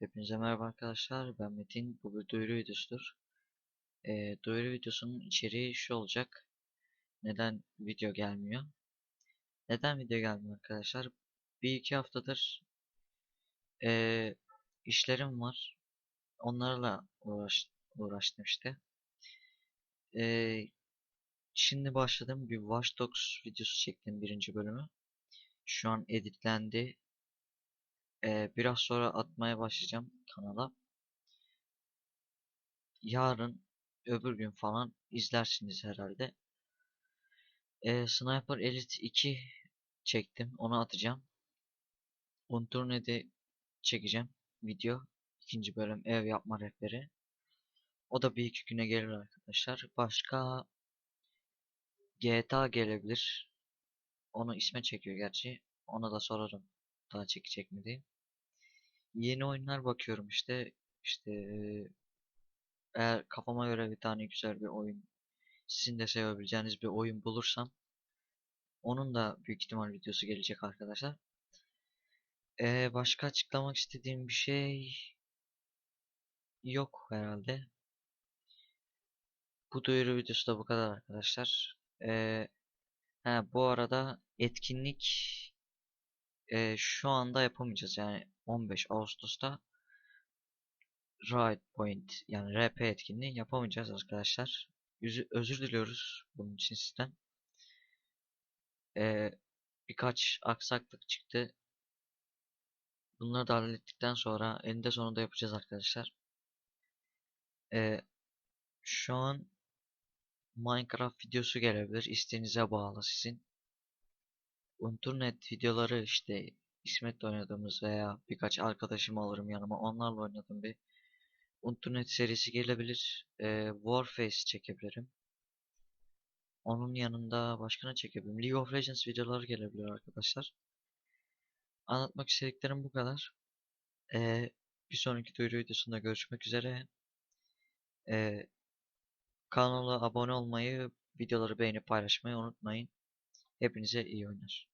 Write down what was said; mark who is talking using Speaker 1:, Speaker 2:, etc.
Speaker 1: Hepinize merhaba arkadaşlar. Ben Metin. Bu bir duyuru videosudur. Ee, duyuru videosunun içeriği şu olacak. Neden video gelmiyor? Neden video gelmiyor arkadaşlar? Bir iki haftadır ee, işlerim var. Onlarla uğraş, uğraştım işte. Ee, şimdi başladım. Bir Watch Dogs videosu çektim birinci bölümü. Şu an editlendi. Ee, biraz sonra atmaya başlayacağım kanala. Yarın öbür gün falan izlersiniz herhalde. Ee, Sniper Elite 2 çektim. Onu atacağım. Unturned'i çekeceğim. Video. ikinci bölüm ev yapma rehberi. O da bir iki güne gelir arkadaşlar. Başka GTA gelebilir. Onu isme çekiyor gerçi. Ona da sorarım. Daha çekecek mi diye. Yeni oyunlar bakıyorum işte. İşte eğer kafama göre bir tane güzel bir oyun sizin de sevebileceğiniz bir oyun bulursam onun da büyük ihtimal videosu gelecek arkadaşlar. Ee, başka açıklamak istediğim bir şey yok herhalde. Bu duyuru videosu da bu kadar arkadaşlar. Ee, he, bu arada etkinlik e, şu anda yapamayacağız yani 15 Ağustos'ta Ride Point yani RP etkinliği yapamayacağız arkadaşlar. Yüzü, özür diliyoruz bunun için sizden. Ee, birkaç aksaklık çıktı. Bunları da hallettikten sonra eninde sonunda yapacağız arkadaşlar. Ee, şu an Minecraft videosu gelebilir. İsteğinize bağlı sizin. Unturnet videoları işte İsmet'le oynadığımız veya birkaç arkadaşımı alırım yanıma onlarla oynadığım bir Unturnet serisi gelebilir. Ee, Warface çekebilirim. Onun yanında başka ne çekebilirim? League of Legends videoları gelebilir arkadaşlar. Anlatmak istediklerim bu kadar. Ee, bir sonraki duyuru videosunda görüşmek üzere. Ee, kanala abone olmayı, videoları beğenip paylaşmayı unutmayın. Hepinize iyi oyunlar.